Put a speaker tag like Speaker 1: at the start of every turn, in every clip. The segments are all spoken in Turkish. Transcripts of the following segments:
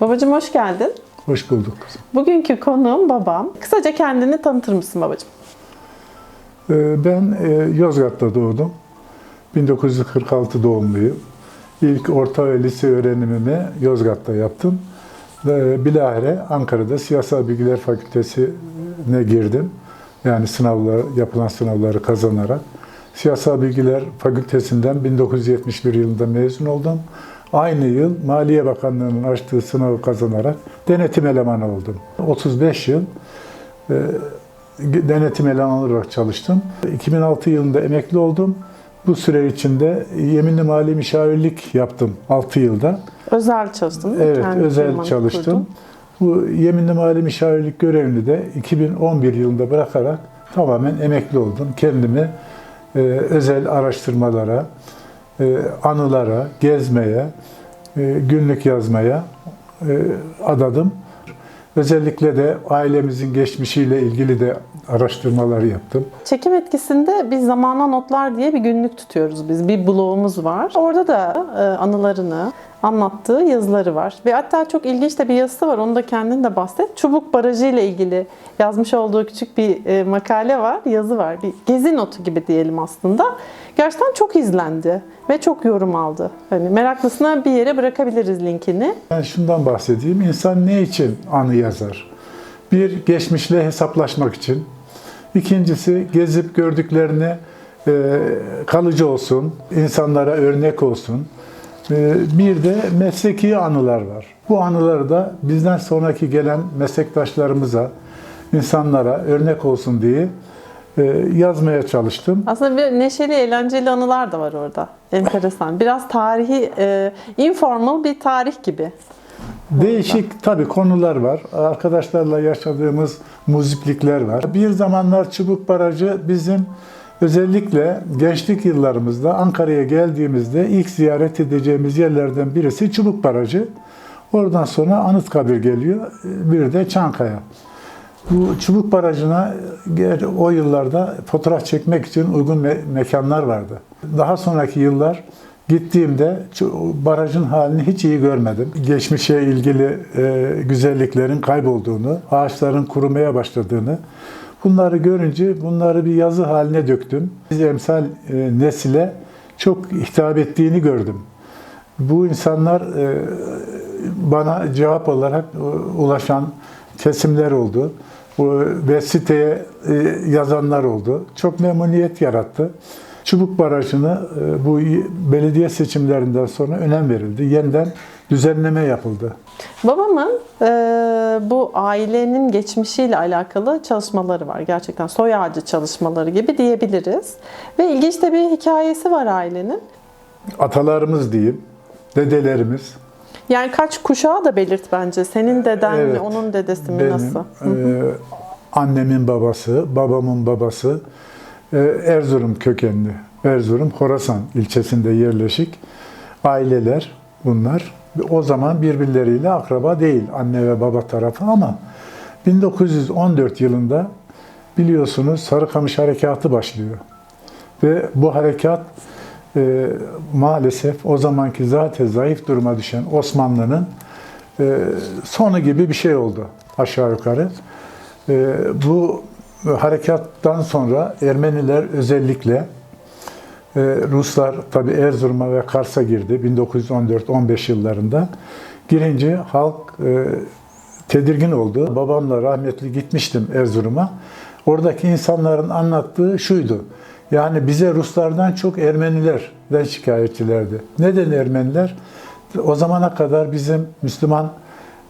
Speaker 1: Babacığım hoş geldin.
Speaker 2: Hoş bulduk kızım.
Speaker 1: Bugünkü konuğum babam. Kısaca kendini tanıtır mısın babacığım?
Speaker 2: Ee, Ben e, Yozgat'ta doğdum. 1946 doğumluyum. İlk orta ve lise öğrenimimi Yozgat'ta yaptım. Bilahare Ankara'da Siyasal Bilgiler Fakültesi'ne girdim. Yani sınavlar, yapılan sınavları kazanarak. Siyasal Bilgiler Fakültesinden 1971 yılında mezun oldum. Aynı yıl Maliye Bakanlığı'nın açtığı sınavı kazanarak denetim elemanı oldum. 35 yıl e, denetim elemanı olarak çalıştım. 2006 yılında emekli oldum. Bu süre içinde yeminli mali müşavirlik yaptım 6 yılda.
Speaker 1: Özel mi?
Speaker 2: Evet,
Speaker 1: Kendi
Speaker 2: özel çalıştım.
Speaker 1: kurdun.
Speaker 2: Bu yeminli mali müşavirlik görevini de 2011 yılında bırakarak tamamen emekli oldum. Kendimi e, özel araştırmalara, anılara, gezmeye, e, günlük yazmaya e, adadım. Özellikle de ailemizin geçmişiyle ilgili de araştırmalar yaptım.
Speaker 1: Çekim etkisinde biz zamana notlar diye bir günlük tutuyoruz biz. Bir blogumuz var. Orada da e, anılarını anlattığı yazıları var. Ve hatta çok ilginç de bir yazısı var. Onu da kendin de bahset. Çubuk Barajı ile ilgili yazmış olduğu küçük bir e, makale var, yazı var. Bir gezi notu gibi diyelim aslında. Gerçekten çok izlendi ve çok yorum aldı. Hani meraklısına bir yere bırakabiliriz linkini.
Speaker 2: Ben şundan bahsedeyim. İnsan ne için anı yazar? Bir, geçmişle hesaplaşmak için. İkincisi, gezip gördüklerini e, kalıcı olsun, insanlara örnek olsun. E, bir de mesleki anılar var. Bu anıları da bizden sonraki gelen meslektaşlarımıza, insanlara örnek olsun diye e, yazmaya çalıştım.
Speaker 1: Aslında bir neşeli, eğlenceli anılar da var orada. Enteresan. Biraz tarihi, e, informal bir tarih gibi.
Speaker 2: Değişik tabii konular var. Arkadaşlarla yaşadığımız muziplikler var. Bir zamanlar Çubuk Barajı bizim özellikle gençlik yıllarımızda Ankara'ya geldiğimizde ilk ziyaret edeceğimiz yerlerden birisi Çubuk Barajı. Oradan sonra Anıtkabir geliyor. Bir de Çankaya. Bu Çubuk Barajı'na o yıllarda fotoğraf çekmek için uygun me- mekanlar vardı. Daha sonraki yıllar gittiğimde barajın halini hiç iyi görmedim. Geçmişe ilgili e, güzelliklerin kaybolduğunu, ağaçların kurumaya başladığını, bunları görünce bunları bir yazı haline döktüm. Biz emsal e, nesile çok hitap ettiğini gördüm. Bu insanlar e, bana cevap olarak e, ulaşan kesimler oldu. Bu- Ve siteye e, yazanlar oldu. Çok memnuniyet yarattı. Çubuk Barajı'nı e, bu belediye seçimlerinden sonra önem verildi. Yeniden düzenleme yapıldı.
Speaker 1: Babamın e, bu ailenin geçmişiyle alakalı çalışmaları var. Gerçekten soy ağacı çalışmaları gibi diyebiliriz. Ve ilginç de bir hikayesi var ailenin.
Speaker 2: Atalarımız diyeyim, dedelerimiz,
Speaker 1: Yani kaç kuşağı da belirt bence. Senin deden mi,
Speaker 2: Evet.
Speaker 1: onun dedesi mi,
Speaker 2: benim,
Speaker 1: nasıl?
Speaker 2: e, annemin babası, babamın babası Erzurum kökenli. Erzurum, Horasan ilçesinde yerleşik aileler bunlar. O zaman birbirleriyle akraba değil anne ve baba tarafı ama 1914 yılında biliyorsunuz Sarıkamış Harekatı başlıyor. Ve bu harekat e, maalesef o zamanki zaten zayıf duruma düşen Osmanlı'nın e, sonu gibi bir şey oldu aşağı yukarı. E, bu harekattan sonra Ermeniler özellikle e, Ruslar tabi Erzurum'a ve Kars'a girdi 1914-15 yıllarında. Girince halk e, tedirgin oldu. Babamla rahmetli gitmiştim Erzurum'a. Oradaki insanların anlattığı şuydu. Yani bize Ruslardan çok Ermenilerden şikayetçilerdi. Neden Ermeniler? O zamana kadar bizim Müslüman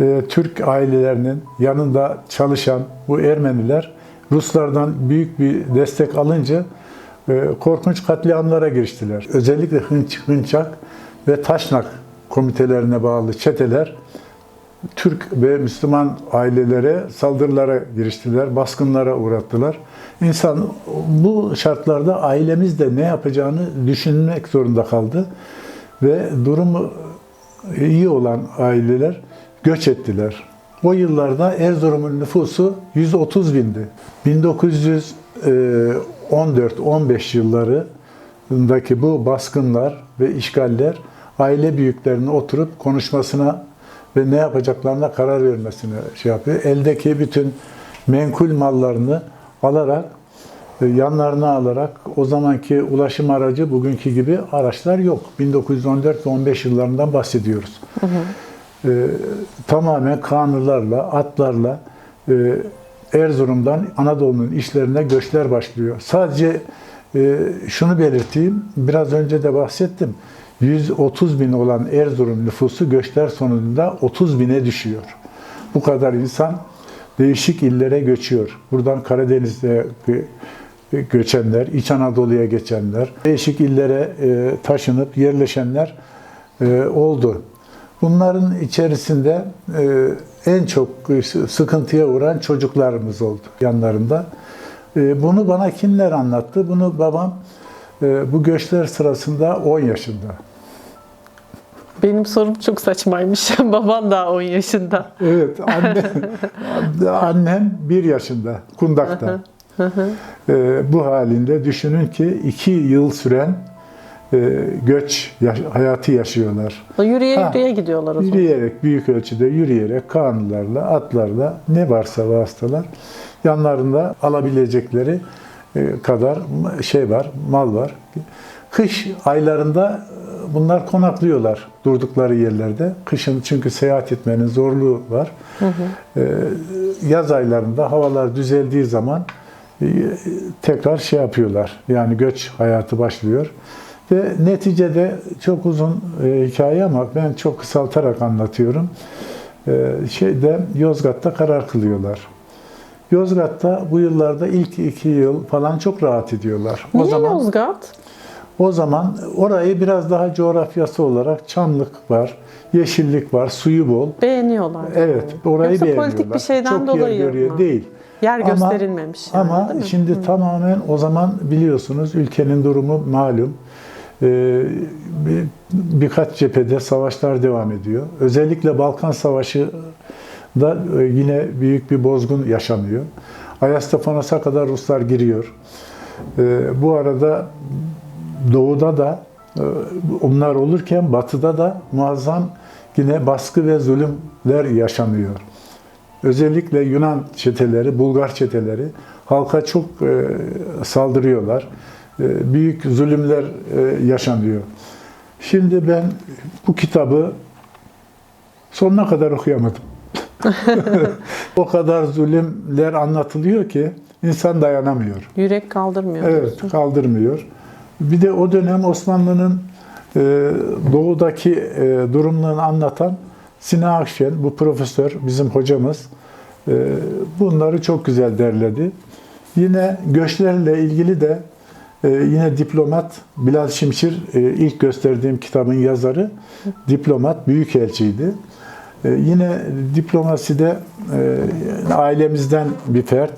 Speaker 2: e, Türk ailelerinin yanında çalışan bu Ermeniler Ruslardan büyük bir destek alınca e, korkunç katliamlara giriştiler. Özellikle Hınç, Hınçak ve Taşnak komitelerine bağlı çeteler Türk ve Müslüman ailelere saldırılara giriştiler, baskınlara uğrattılar. İnsan bu şartlarda ailemiz de ne yapacağını düşünmek zorunda kaldı ve durumu iyi olan aileler göç ettiler. O yıllarda Erzurum'un nüfusu 130 bindi. 1914-15 yıllarındaki bu baskınlar ve işgaller aile büyüklerinin oturup konuşmasına ve ne yapacaklarına karar vermesini şey yapıyor. Eldeki bütün menkul mallarını alarak e, yanlarına alarak o zamanki ulaşım aracı bugünkü gibi araçlar yok. 1914 ve 15 yıllarından bahsediyoruz. E, tamamen kanırlarla, atlarla e, Erzurum'dan Anadolu'nun işlerine göçler başlıyor. Sadece e, şunu belirteyim, biraz önce de bahsettim. 130 bin olan Erzurum nüfusu göçler sonunda 30 bine düşüyor. Bu kadar insan değişik illere göçüyor. Buradan Karadeniz'de e, göçenler, İç Anadolu'ya geçenler, değişik illere e, taşınıp yerleşenler e, oldu. Bunların içerisinde e, en çok sıkıntıya uğran çocuklarımız oldu yanlarında. E, Bunu bana kimler anlattı? Bunu babam e, bu göçler sırasında 10 yaşında.
Speaker 1: Benim sorum çok saçmaymış. Babam daha 10 yaşında.
Speaker 2: Evet, anne, annem 1 yaşında, kundakta. Bu halinde düşünün ki 2 yıl süren göç yaş- hayatı yaşıyorlar.
Speaker 1: Yürüye
Speaker 2: Ha,
Speaker 1: yürüye gidiyorlar o zaman.
Speaker 2: Yürüyerek, büyük ölçüde yürüyerek, kanlılarla, atlarla ne varsa vasıtalar yanlarında alabilecekleri e, kadar şey var, mal var. Kış aylarında e, bunlar konaklıyorlar durdukları yerlerde. Kışın çünkü seyahat etmenin zorluğu var. E, Yaz aylarında havalar düzeldiği zaman e, tekrar şey yapıyorlar. Yani göç hayatı başlıyor. Ve neticede çok uzun e, hikaye ama ben çok kısaltarak anlatıyorum. E, şeyde Yozgat'ta karar kılıyorlar. Yozgat'ta bu yıllarda ilk iki yıl falan çok rahat ediyorlar.
Speaker 1: Niye
Speaker 2: o zaman
Speaker 1: Yozgat?
Speaker 2: o zaman orayı biraz daha coğrafyası olarak çamlık var, yeşillik var, suyu bol.
Speaker 1: Beğeniyorlar.
Speaker 2: Evet, orayı
Speaker 1: Yoksa
Speaker 2: beğeniyorlar.
Speaker 1: politik bir şeyden
Speaker 2: çok
Speaker 1: dolayı
Speaker 2: yer görüyor
Speaker 1: mı?
Speaker 2: değil.
Speaker 1: Yer
Speaker 2: Ama-
Speaker 1: gösterilmemiş. yani,
Speaker 2: Ama şimdi tamamen o zaman biliyorsunuz ülkenin durumu malum. Ee, bir, birkaç cephede savaşlar devam ediyor. Özellikle Balkan Savaşı da e, yine büyük bir bozgun yaşanıyor. Ayastafanos'a kadar Ruslar giriyor. Ee, bu arada doğuda da e, onlar olurken batıda da muazzam yine baskı ve zulümler yaşanıyor. Özellikle Yunan çeteleri, Bulgar çeteleri halka çok e, saldırıyorlar. E, büyük zulümler e, yaşanıyor. Şimdi ben bu kitabı sonuna kadar okuyamadım. o kadar zulümler anlatılıyor ki insan dayanamıyor.
Speaker 1: Yürek kaldırmıyor.
Speaker 2: Evet, kaldırmıyor. Bir de o dönem Osmanlı'nın e, doğudaki e, durumlarını anlatan Sinan Akşen, bu profesör, bizim hocamız, e, bunları çok güzel derledi. Yine göçlerle ilgili de e, yine diplomat Bilal Şimşir, e, ilk gösterdiğim kitabın yazarı, diplomat, büyükelçiydi. E, yine diplomaside e, ailemizden bir fert,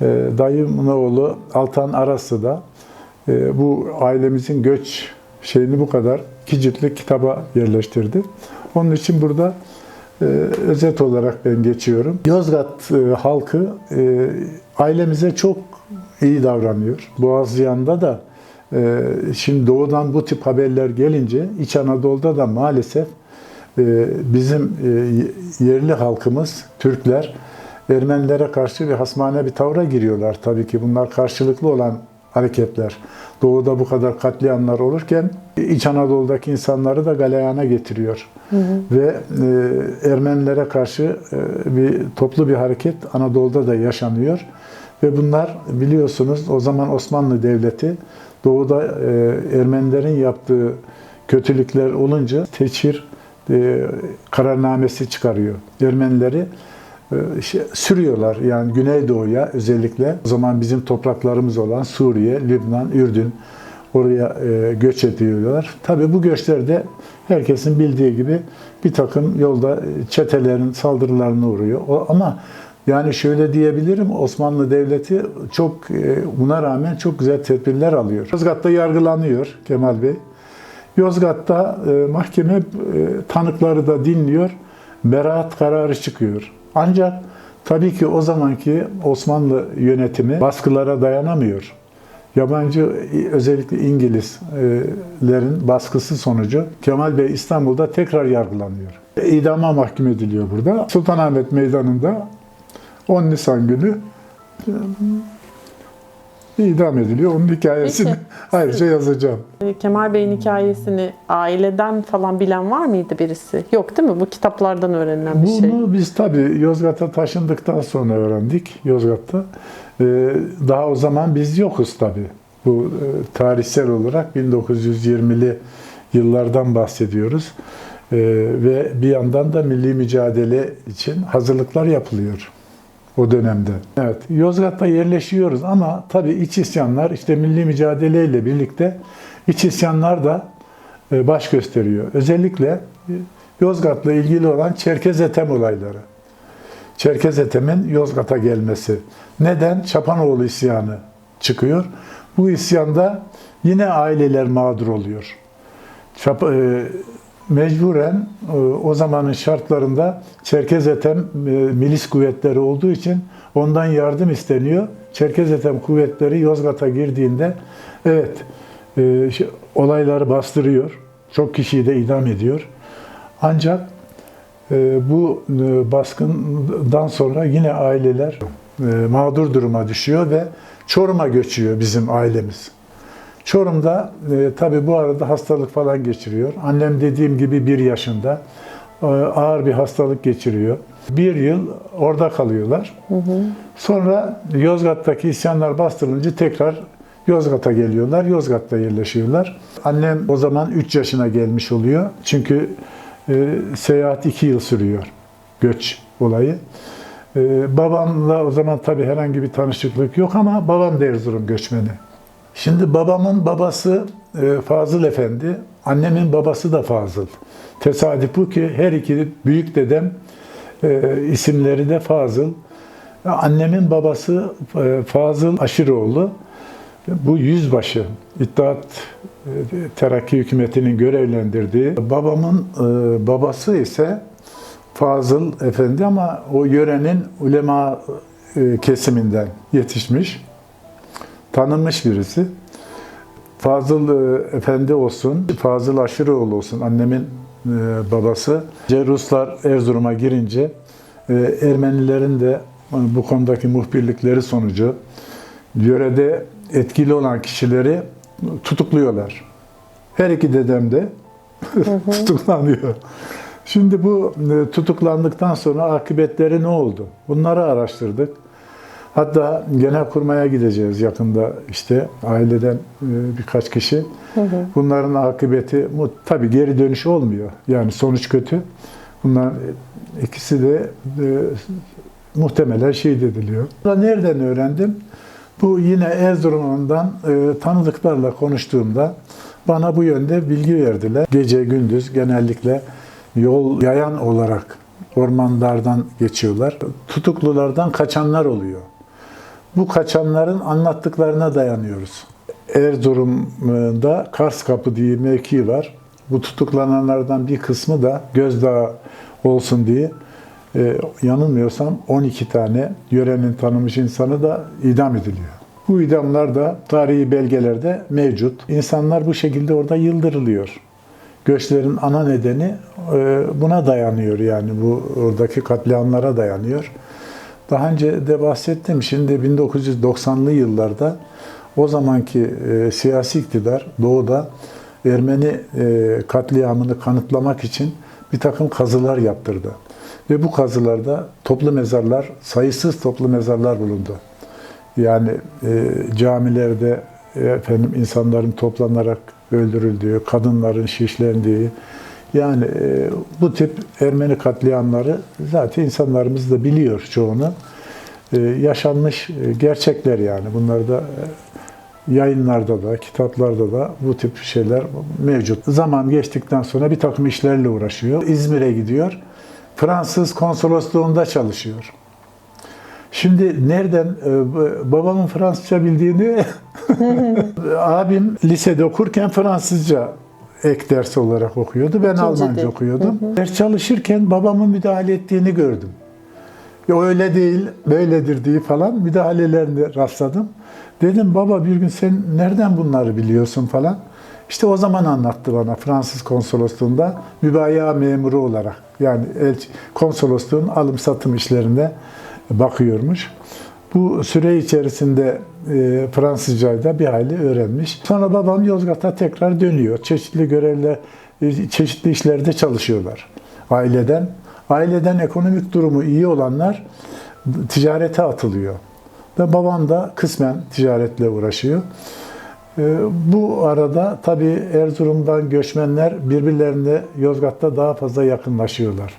Speaker 2: e, dayımın oğlu Altan Arası da e, bu ailemizin göç şeyini bu kadar iki ciltlik kitaba yerleştirdi. Onun için burada e, özet olarak ben geçiyorum. Yozgat e, halkı e, ailemize çok iyi davranıyor. Boğazlayan'da da e, şimdi doğudan bu tip haberler gelince İç Anadolu'da da maalesef e, bizim e, yerli halkımız, Türkler Ermenilere karşı bir hasmane bir tavra giriyorlar. Tabii ki bunlar karşılıklı olan hareketler. Doğuda bu kadar katliamlar olurken İç Anadolu'daki insanları da galeyana getiriyor. Ve e, Ermenilere karşı e, bir toplu bir hareket Anadolu'da da yaşanıyor. Ve bunlar biliyorsunuz o zaman Osmanlı Devleti doğuda e, Ermenilerin yaptığı kötülükler olunca teçhir e, kararnamesi çıkarıyor. Ermenileri e, şey, sürüyorlar yani Güneydoğu'ya özellikle o zaman bizim topraklarımız olan Suriye, Lübnan, Ürdün oraya e, göç ediyorlar. Tabi bu göçlerde herkesin bildiği gibi bir takım yolda e, çetelerin saldırılarına uğruyor. O, ama yani şöyle diyebilirim Osmanlı Devleti çok e, buna rağmen çok güzel tedbirler alıyor. Yozgat'ta yargılanıyor Kemal Bey. Yozgat'ta e, mahkeme e, tanıkları da dinliyor. Beraat kararı çıkıyor. Ancak tabii ki o zamanki Osmanlı yönetimi baskılara dayanamıyor. Yabancı özellikle İngilizlerin baskısı sonucu Kemal Bey İstanbul'da tekrar yargılanıyor. İdama mahkum ediliyor burada. Sultanahmet Meydanı'nda 10 Nisan günü e, idam ediliyor. Onun hikayesini
Speaker 1: Peki.
Speaker 2: ayrıca yazacağım.
Speaker 1: E, Kemal Bey'in hikayesini aileden falan bilen var mıydı birisi? Yok değil mi? Bu kitaplardan öğrenilen bir şey.
Speaker 2: Bunu biz tabii Yozgat'a taşındıktan sonra öğrendik Yozgat'ta. Ee, daha o zaman biz yokuz tabii. Bu e, tarihsel olarak 1920'li yıllardan bahsediyoruz. Ve bir yandan da milli mücadele için hazırlıklar yapılıyor o dönemde. Evet, Yozgat'ta yerleşiyoruz ama tabii iç isyanlar işte milli mücadeleyle birlikte iç isyanlar da e, baş gösteriyor. Özellikle e, Yozgat'la ilgili olan Çerkez Etem olayları. Çerkez Ethem'in Yozgat'a gelmesi. Neden? Çapanoğlu isyanı çıkıyor. Bu isyanda yine aileler mağdur oluyor. Çap, e, mecburen e, o zamanın şartlarında Çerkez Ethem e, milis kuvvetleri olduğu için ondan yardım isteniyor. Çerkez Ethem kuvvetleri Yozgat'a girdiğinde evet e, olayları bastırıyor. Çok kişiyi de idam ediyor. Ancak bu baskından sonra yine aileler mağdur duruma düşüyor ve Çorum'a göçüyor bizim ailemiz. Çorum'da e, tabii bu arada hastalık falan geçiriyor. Annem dediğim gibi bir yaşında e, ağır bir hastalık geçiriyor. Bir yıl orada kalıyorlar. Sonra Yozgat'taki isyanlar bastırılınca tekrar Yozgat'a geliyorlar. Yozgat'ta yerleşiyorlar. Annem o zaman 3 yaşına gelmiş oluyor. Çünkü e, seyahat 2 yıl sürüyor. Göç olayı. E, babamla o zaman tabii herhangi bir tanışıklık yok ama babam da Erzurum göçmeni. Şimdi babamın babası e, Fazıl Efendi, annemin babası da Fazıl. Tesadüf bu ki her iki büyük dedem e, isimleri de Fazıl. Annemin babası e, Fazıl Aşiroğlu. Bu yüzbaşı, İttihat Terakki hükümetinin görevlendirdiği. Babamın babası ise Fazıl Efendi ama o yörenin ulema kesiminden yetişmiş tanınmış birisi. Fazıl e, Efendi olsun, Fazıl Aşırıoğlu olsun, annemin e, babası. Ruslar Erzurum'a girince e, Ermenilerin de bu konudaki muhbirlikleri sonucu yörede etkili olan kişileri tutukluyorlar. Her iki dedem de tutuklanıyor. Şimdi bu tutuklandıktan sonra akıbetleri ne oldu? Bunları araştırdık. Hatta Genelkurmay'a gideceğiz yakında işte aileden e, birkaç kişi. Bunların akıbeti tabii geri dönüş olmuyor. Yani sonuç kötü. Bunlar ikisi de e, muhtemelen şehit ediliyor. Nereden öğrendim? Bu yine Erzurum'dan e, tanıdıklarla konuştuğumda bana bu yönde bilgi verdiler. Gece gündüz genellikle yol yayan olarak ormanlardan geçiyorlar. Tutuklulardan kaçanlar oluyor. Bu kaçanların anlattıklarına dayanıyoruz. Erzurum'da Kars Kapı diye mevki var. Bu tutuklananlardan bir kısmı da gözdağı olsun diye e, yanılmıyorsam 12 tane yörenin tanımış insanı da idam ediliyor. Bu idamlar da tarihi belgelerde mevcut. İnsanlar bu şekilde orada yıldırılıyor. Göçlerin ana nedeni e, buna dayanıyor yani bu oradaki katliamlara dayanıyor. Daha önce de bahsettim. Şimdi 1990'lı yıllarda o zamanki e, siyasi iktidar doğuda Ermeni e, katliamını kanıtlamak için bir takım kazılar yaptırdı. Ve bu kazılarda toplu mezarlar, sayısız toplu mezarlar bulundu. Yani e, camilerde e, efendim insanların toplanarak öldürüldüğü, kadınların şişlendiği, yani e, bu tip Ermeni katliamları zaten insanlarımız da biliyor çoğunu. E, yaşanmış e, gerçekler yani. Bunlar da e, yayınlarda da, kitaplarda da bu tip şeyler mevcut. Zaman geçtikten sonra bir takım işlerle uğraşıyor. İzmir'e gidiyor. Fransız konsolosluğunda çalışıyor. Şimdi nereden e, babamın Fransızca bildiğini abim lisede okurken Fransızca ek ders olarak okuyordu. Ben
Speaker 1: İkinci
Speaker 2: Almanca
Speaker 1: dil.
Speaker 2: okuyordum. Ders çalışırken babamın müdahale ettiğini gördüm. Ya öyle değil, böyledir diye falan müdahalelerine rastladım. Dedim baba bir gün sen nereden bunları biliyorsun falan. İşte o zaman anlattı bana Fransız konsolosluğunda mübaya memuru olarak. Yani konsolosluğun alım satım işlerinde bakıyormuş. Bu süre içerisinde e, Fransızcayı da bir hayli öğrenmiş. Sonra babam Yozgat'a tekrar dönüyor. Çeşitli görevler, e, çeşitli işlerde çalışıyorlar aileden. Aileden ekonomik durumu iyi olanlar ticarete atılıyor. Ve babam da kısmen ticaretle uğraşıyor. E, Bu arada tabii Erzurum'dan göçmenler birbirlerine Yozgat'ta daha fazla yakınlaşıyorlar.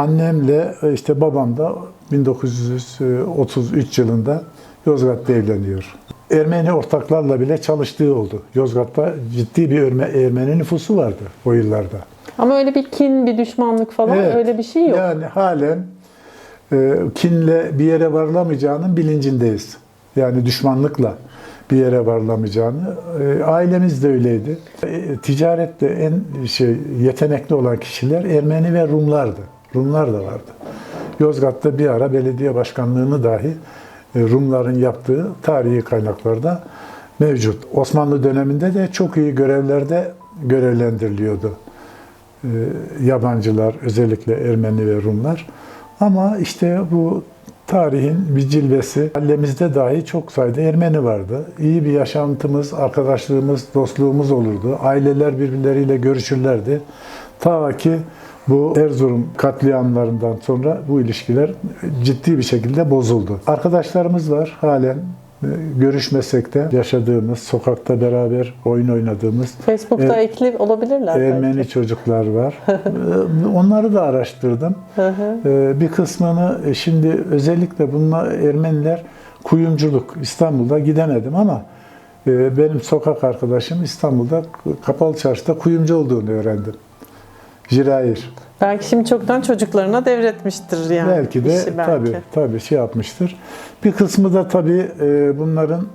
Speaker 2: Annemle e, işte babam da 1933 yılında Yozgat'ta evleniyor. Ermeni ortaklarla bile çalıştığı oldu. Yozgat'ta ciddi bir Erme- Ermeni nüfusu vardı o yıllarda.
Speaker 1: Ama öyle bir kin, bir düşmanlık falan
Speaker 2: Evet.
Speaker 1: öyle bir şey yok.
Speaker 2: Yani halen e, kinle bir yere varılamayacağının bilincindeyiz. Yani düşmanlıkla bir yere varılamayacağını. E, ailemiz de öyleydi. E, ticarette en şey yetenekli olan kişiler Ermeni ve Rumlardı. Rumlar da vardı. Yozgat'ta bir ara belediye başkanlığını dahi e, Rumların yaptığı tarihi kaynaklarda mevcut. Osmanlı döneminde de çok iyi görevlerde görevlendiriliyordu e, yabancılar, özellikle Ermeni ve Rumlar. Ama işte bu tarihin bir cilvesi. Mahallemizde dahi çok sayıda Ermeni vardı. İyi bir yaşantımız, arkadaşlığımız, dostluğumuz olurdu. Aileler birbirleriyle görüşürlerdi. Ta ki bu Erzurum katliamlarından sonra bu ilişkiler ciddi bir şekilde bozuldu. Arkadaşlarımız var halen e, görüşmesek de yaşadığımız, sokakta beraber oyun oynadığımız
Speaker 1: Facebook'ta
Speaker 2: Er-
Speaker 1: ekli olabilirler.
Speaker 2: Ermeni
Speaker 1: belki.
Speaker 2: çocuklar var. Ee, Onları da araştırdım. Ee, Bir kısmını e, şimdi özellikle bunlar Ermeniler kuyumculuk İstanbul'da gidemedim ama e, benim sokak arkadaşım İstanbul'da kapalı çarşıda kuyumcu olduğunu öğrendim. Jirair.
Speaker 1: Belki şimdi çoktan çocuklarına devretmiştir yani.
Speaker 2: belki de
Speaker 1: işi belki.
Speaker 2: tabii tabii şey yapmıştır. Bir kısmı da tabii e, bunların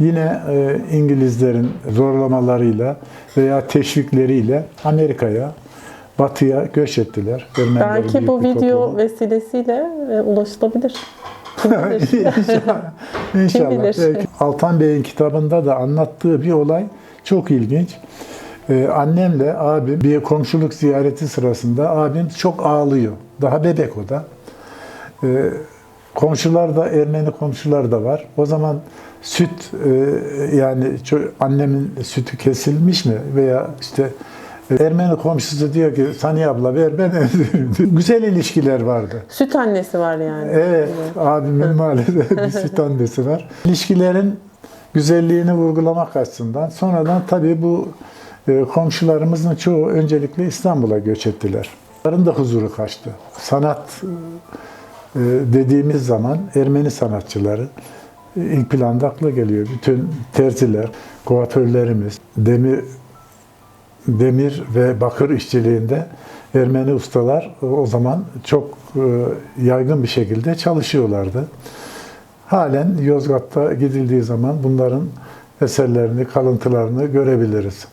Speaker 2: yine e, İngilizlerin zorlamalarıyla veya teşvikleriyle Amerika'ya, Batı'ya göç ettiler. Ermenilerin
Speaker 1: Belki bu video
Speaker 2: toplumu.
Speaker 1: vesilesiyle e, ulaşılabilir. Kim bilir?
Speaker 2: İnşallah. İnşallah.
Speaker 1: bilir?
Speaker 2: Belki Altan Bey'in kitabında da anlattığı bir olay çok ilginç. Ee, annemle abim bir komşuluk ziyareti sırasında abim çok ağlıyor. Daha bebek o da. Ee, komşular da Ermeni komşular da var. O zaman süt e, yani annemin sütü kesilmiş mi veya işte e, Ermeni komşusu diyor ki Saniye abla ver ben güzel ilişkiler vardı.
Speaker 1: Süt annesi var yani.
Speaker 2: Evet, abimin maalesef bir süt annesi var. İlişkilerin güzelliğini vurgulamak açısından sonradan tabii bu komşularımızın çoğu öncelikle İstanbul'a göç ettiler. Onların da huzuru kaçtı. Sanat e, dediğimiz zaman Ermeni sanatçıları e, ilk planda akla geliyor. Bütün terziler, kuaförlerimiz, demir demir ve bakır işçiliğinde Ermeni ustalar o zaman çok e, yaygın bir şekilde çalışıyorlardı. Halen Yozgat'ta gidildiği zaman bunların eserlerini, kalıntılarını görebiliriz.